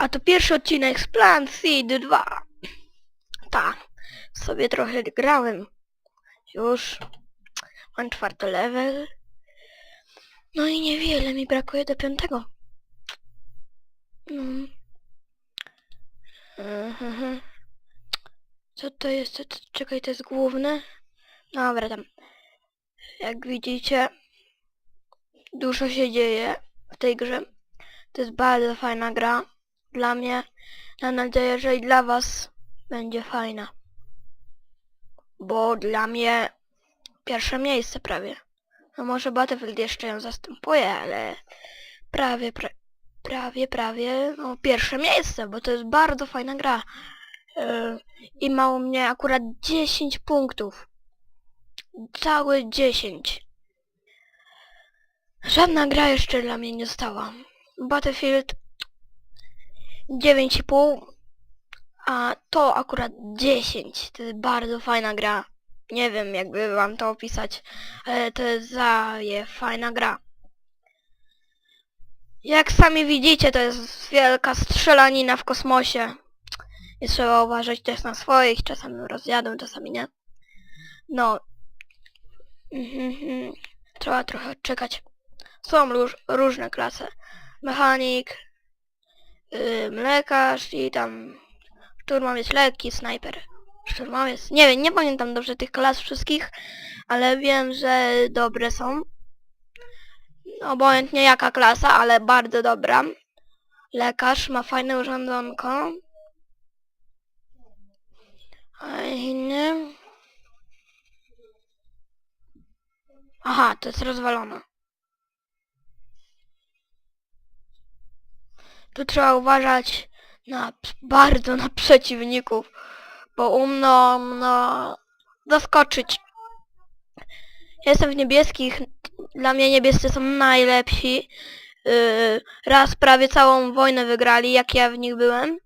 A to pierwszy odcinek z Plan Seed 2. Tak, sobie trochę grałem. Już mam czwarty level. No i niewiele mi brakuje do piątego. No. Co to jest? Czekaj, to jest główne? Dobra, tam. Jak widzicie, dużo się dzieje w tej grze. To jest bardzo fajna gra. Dla mnie. Mam nadzieję, że i dla was będzie fajna. Bo dla mnie pierwsze miejsce prawie. No może Battlefield jeszcze ją zastępuje, ale prawie, pra, prawie, prawie, no pierwsze miejsce, bo to jest bardzo fajna gra. Yy, I ma u mnie akurat 10 punktów. Całe 10. Żadna gra jeszcze dla mnie nie stała. Battlefield 9,5 a to akurat 10. To jest bardzo fajna gra. Nie wiem jakby wam to opisać, ale to jest zaje fajna gra. Jak sami widzicie, to jest wielka strzelanina w kosmosie. I trzeba uważać też na swoich, czasami rozjadą, czasami nie. No. Mhm, mhm. Trzeba trochę odczekać. Są róż, różne klasy. Mechanik, yy, lekarz i tam szturmowiec lekki, snajper. Szturmowiec. Nie wiem, nie pamiętam dobrze tych klas wszystkich, ale wiem, że dobre są. Obojętnie jaka klasa, ale bardzo dobra. Lekarz ma fajne urządzonko. A inny... Aha, to jest rozwalone. Tu trzeba uważać na bardzo na przeciwników, bo umno no, zaskoczyć. Ja Jestem w niebieskich, dla mnie niebiescy są najlepsi. Yy, raz prawie całą wojnę wygrali, jak ja w nich byłem.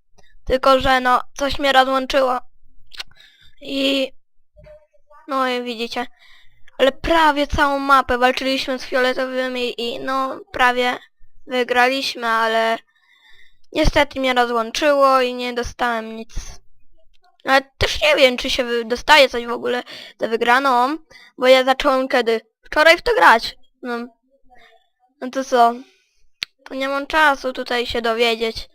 Tylko, że no, coś mnie rozłączyło. I... No i widzicie. Ale prawie całą mapę walczyliśmy z fioletowymi i no, prawie wygraliśmy, ale... Niestety mnie rozłączyło i nie dostałem nic. Ale też nie wiem, czy się dostaje coś w ogóle za wygraną, bo ja zacząłem kiedy? Wczoraj w to grać. No, no to co? To nie mam czasu tutaj się dowiedzieć.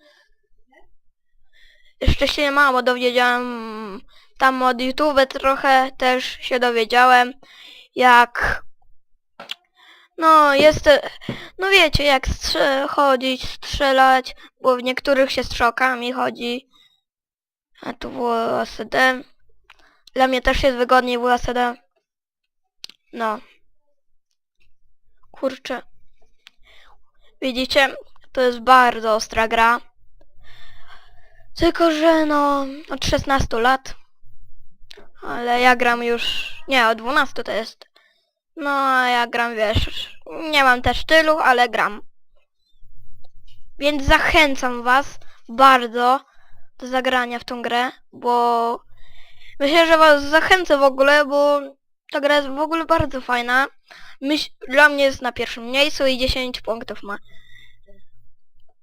Jeszcze się mało dowiedziałem. Tam od YouTube trochę też się dowiedziałem, jak... No, jest... No wiecie, jak strze- chodzić, strzelać, bo w niektórych się strzałkami chodzi. A tu WSD. Dla mnie też jest wygodniej WSD. No. Kurczę. Widzicie? To jest bardzo ostra gra. Tylko, że no... Od 16 lat. Ale ja gram już... Nie, od 12 to jest. No, a ja gram, wiesz... Nie mam też tylu, ale gram. Więc zachęcam was bardzo do zagrania w tą grę, bo myślę, że was zachęcę w ogóle, bo ta gra jest w ogóle bardzo fajna. Dla mnie jest na pierwszym miejscu i 10 punktów ma.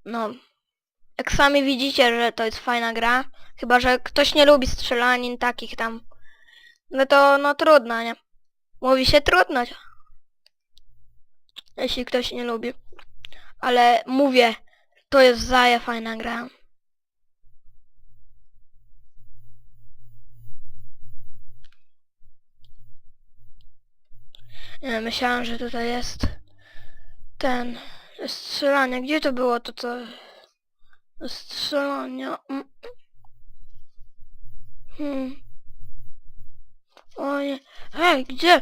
No. Jak sami widzicie, że to jest fajna gra, chyba, że ktoś nie lubi strzelanin takich tam, no to no trudno, nie? Mówi się trudno. Jeśli ktoś nie lubi. Ale mówię, to jest zaje fajna gra. Nie, myślałem, że tutaj jest ten strzelanie. Gdzie to było to co? Strzelania. Mm. Hmm. O nie. Hej, gdzie?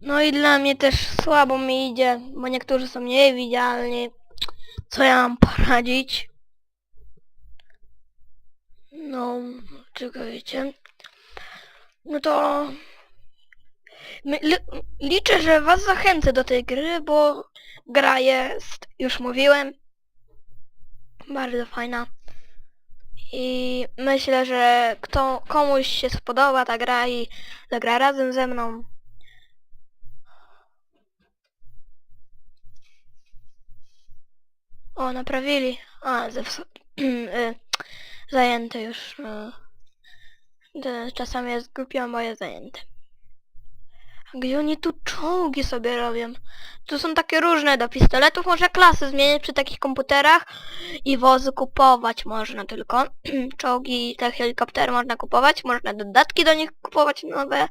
No i dla mnie też słabo mi idzie, bo niektórzy są niewidzialni. Co ja mam poradzić? No, czekajcie. No to... My, li, liczę, że was zachęcę do tej gry, bo gra jest, już mówiłem, bardzo fajna. I myślę, że kto, komuś się spodoba ta gra i zagra razem ze mną. O, naprawili. A, zepsu... y, zajęte już. To Czasami jest głupio, bo jest zajęte. Gdzie oni tu czołgi sobie robią? Tu są takie różne do pistoletów, można klasy zmieniać przy takich komputerach i wozy kupować można tylko. czołgi i te helikoptery można kupować, można dodatki do nich kupować nowe,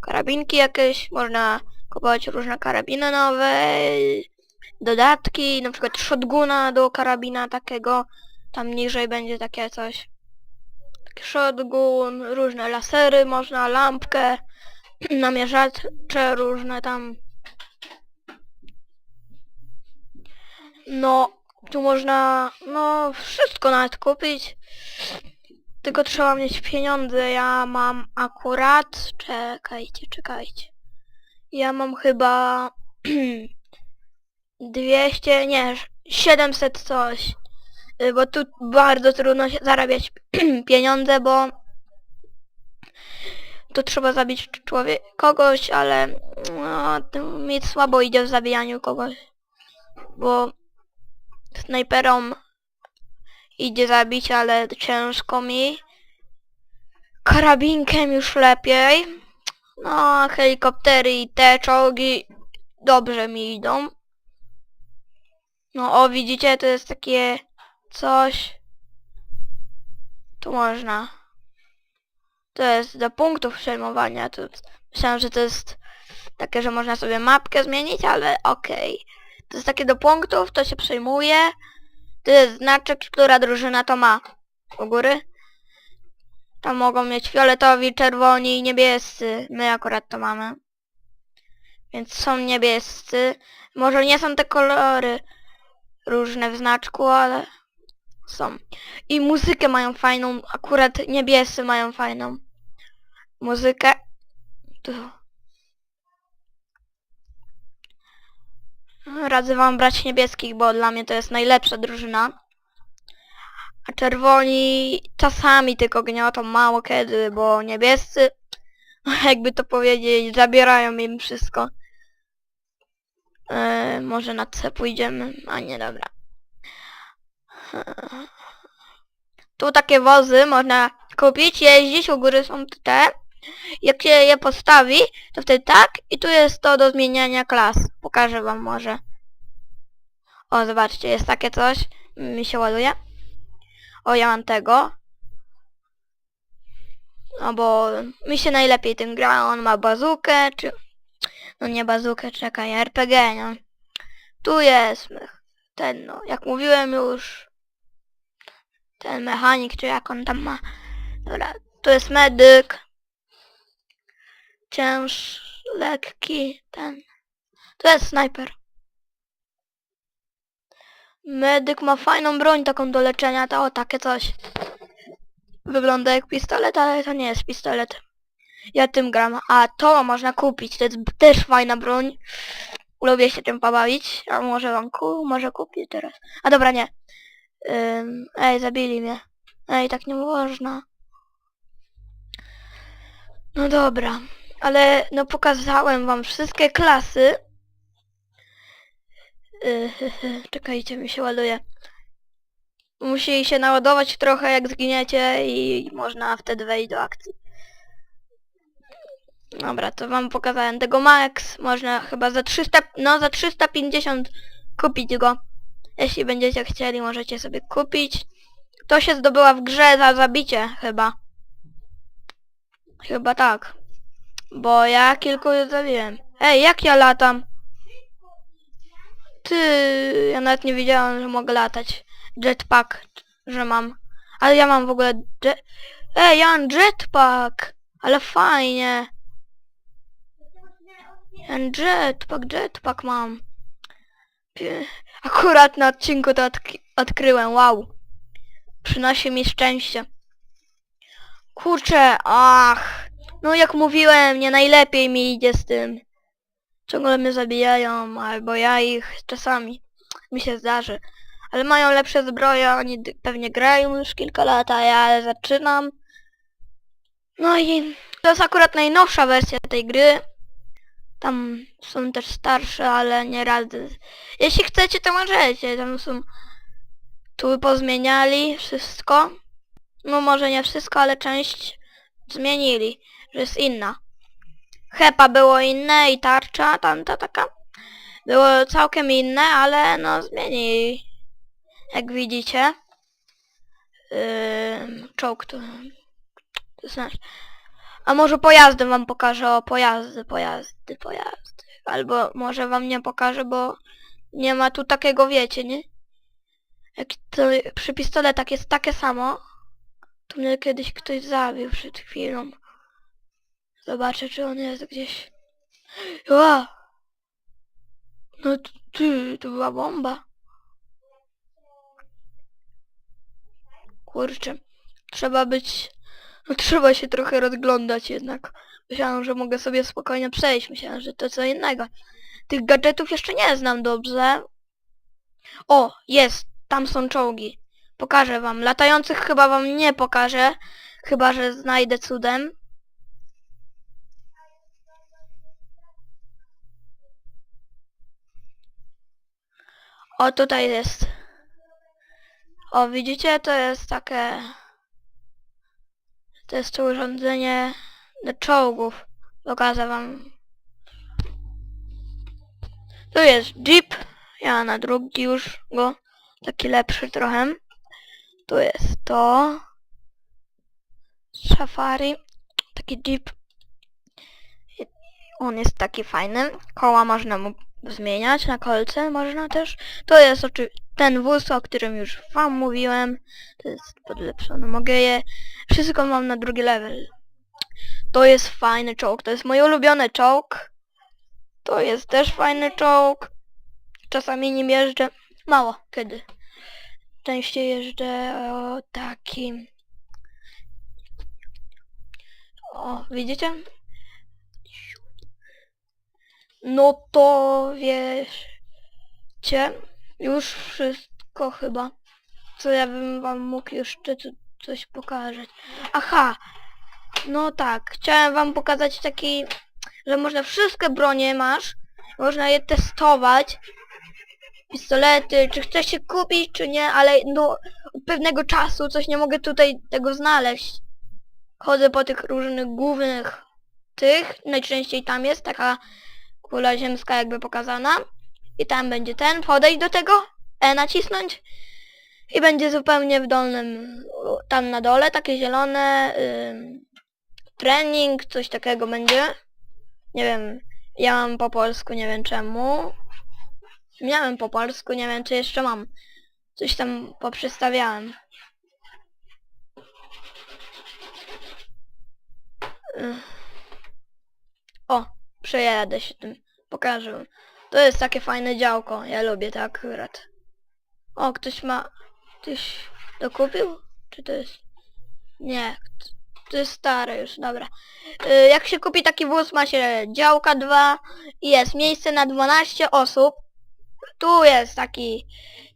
karabinki jakieś, można kupować różne karabiny nowe, dodatki, na przykład shotguna do karabina takiego, tam niżej będzie takie coś. Taki shotgun, różne lasery można, lampkę, namierzacze różne tam. No, tu można, no, wszystko nawet kupić. Tylko trzeba mieć pieniądze. Ja mam akurat, czekajcie, czekajcie. Ja mam chyba 200, nie, 700 coś. Y, Bo tu bardzo trudno się zarabiać pieniądze, bo to trzeba zabić człowiek, kogoś, ale no, mi słabo idzie w zabijaniu kogoś. Bo snajperom idzie zabić, ale ciężko mi. Karabinkiem już lepiej. No, helikoptery i te czołgi dobrze mi idą. No o, widzicie, to jest takie coś. Tu można. To jest do punktów przejmowania. To myślałem, że to jest takie, że można sobie mapkę zmienić, ale okej. To jest takie do punktów, to się przejmuje. To jest znaczek, która drużyna to ma. U góry. Tam mogą mieć fioletowi, czerwoni i niebiescy. My akurat to mamy. Więc są niebiescy. Może nie są te kolory różne w znaczku, ale są. I muzykę mają fajną. Akurat niebiescy mają fajną muzykę. Tu. Radzę wam brać niebieskich, bo dla mnie to jest najlepsza drużyna. A czerwoni czasami tylko gniotą, mało kiedy, bo niebiescy, jakby to powiedzieć, zabierają im wszystko. E, może na C pójdziemy, a nie, dobra. E, Tu takie wozy można kupić, jeździć, u góry są te. Jak się je postawi, to wtedy tak i tu jest to do zmieniania klas. Pokażę wam może. O, zobaczcie, jest takie coś. Mi się ładuje. O, ja mam tego. No bo mi się najlepiej tym gra. On ma bazukę, czy... No nie bazukę, czekaj, RPG, no. Tu jest ten, no, jak mówiłem już, ten mechanik, czy jak on tam ma. Dobra, tu jest medyk. Cięż, lekki, ten. To jest snajper. Medyk ma fajną broń taką do leczenia, to o takie coś. Wygląda jak pistolet, ale to nie jest pistolet. Ja tym gram. A to można kupić, to jest też fajna broń. Lubię się tym pobawić. A może wam ku, może kupić teraz. A dobra, nie. Ym, ej, zabili mnie. Ej, tak nie można. No dobra. Ale no pokazałem wam wszystkie klasy. Yy, czekajcie, mi się ładuje. Musi się naładować trochę jak zginiecie i można wtedy wejść do akcji. Dobra, to wam pokazałem tego Max. Można chyba za 300, no za 350 kupić go. Jeśli będziecie chcieli, możecie sobie kupić. To się zdobyła w grze za zabicie chyba. Chyba tak. Bo ja kilku już zabiłem. Ej, jak ja latam? Ty, ja nawet nie wiedziałem, że mogę latać. Jetpack, że mam. Ale ja mam w ogóle jet... Ej, ja mam jetpack! Ale fajnie. Jetpack, jetpack mam. Akurat na odcinku to odk- odkryłem, wow. Przynosi mi szczęście. Kurczę, ach. No jak mówiłem, nie najlepiej mi idzie z tym. Ciągle mnie zabijają, albo ja ich czasami. Mi się zdarzy. Ale mają lepsze zbroje, oni pewnie grają już kilka lat, a ja zaczynam. No i to jest akurat najnowsza wersja tej gry. Tam są też starsze, ale nie radzę. Jeśli chcecie, to możecie. Tam są Tu pozmieniali wszystko. No może nie wszystko, ale część zmienili, jest inna. Hepa było inne i tarcza, tamta taka. Było całkiem inne, ale no zmienili. Jak widzicie. Yy, czołg to... to znaczy... A może pojazdy wam pokażę, o pojazdy, pojazdy, pojazdy. Albo może wam nie pokażę, bo nie ma tu takiego, wiecie, nie? Jak to przy pistoletach jest takie samo, to mnie kiedyś ktoś zabił przed chwilą. Zobaczę, czy on jest gdzieś. Ła! No ty, to była bomba. Kurczę, trzeba być... No trzeba się trochę rozglądać jednak. Myślałem, że mogę sobie spokojnie przejść. Myślałem, że to co innego. Tych gadżetów jeszcze nie znam dobrze. O, jest! Tam są czołgi. Pokażę wam. Latających chyba wam nie pokażę. Chyba, że znajdę cudem. O, tutaj jest. O, widzicie? To jest takie... To jest to urządzenie do czołgów. Pokażę wam. Tu jest Jeep. Ja na drugi już go. Taki lepszy trochę. Tu jest to. Safari. Taki Jeep. On jest taki fajny. Koła można mu zmieniać na kolce. Można też. To jest oczywiście ten wóz, o którym już wam mówiłem. To jest podlepszone. Mogę je... Wszystko mam na drugi level. To jest fajny czołg. To jest mój ulubiony czołg. To jest też fajny czołg. Czasami nim jeżdżę. Mało kiedy. Częściej jeżdżę o takim. O, widzicie? No to wiecie, już wszystko chyba. Co ja bym wam mógł jeszcze coś pokazać. Aha! No tak, chciałem wam pokazać taki, że można wszystkie bronie masz, można je testować. Pistolety, czy chcesz się kupić, czy nie, ale no od pewnego czasu coś nie mogę tutaj tego znaleźć. Chodzę po tych różnych głównych tych, najczęściej tam jest taka kula ziemska jakby pokazana. I tam będzie ten, podejść do tego, E nacisnąć i będzie zupełnie w dolnym, tam na dole, takie zielone, ym, trening, coś takiego będzie. Nie wiem, ja mam po polsku, nie wiem czemu. Miałem po polsku, nie wiem czy jeszcze mam. Coś tam poprzestawiałem. O, przejadę się tym. Pokażę. To jest takie fajne działko. Ja lubię to akurat. O, ktoś ma... Ktoś to kupił? Czy to jest... Nie. To jest stare już, dobra. Y, jak się kupi taki wóz, ma się działka 2 i jest miejsce na 12 osób. Tu jest taki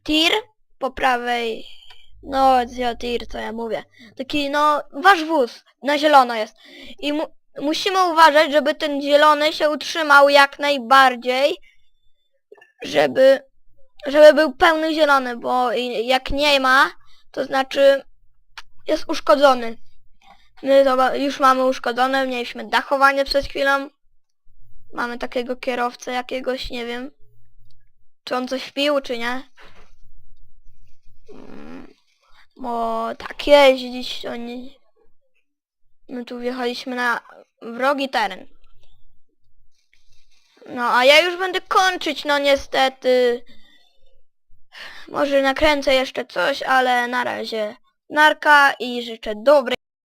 tir po prawej. No, tir, co ja mówię. Taki, no, wasz wóz na zielono jest. I mu musimy uważać, żeby ten zielony się utrzymał jak najbardziej, żeby, żeby był pełny zielony, bo jak nie ma, to znaczy jest uszkodzony. My już mamy uszkodzone, mieliśmy dachowanie przed chwilą. Mamy takiego kierowcę jakiegoś, nie wiem. Czy on coś pił, czy nie? Mm, Bo tak jeździć to nie... My tu wjechaliśmy na wrogi teren. No, a ja już będę kończyć, no niestety. Może nakręcę jeszcze coś, ale na razie narka i życzę dobrej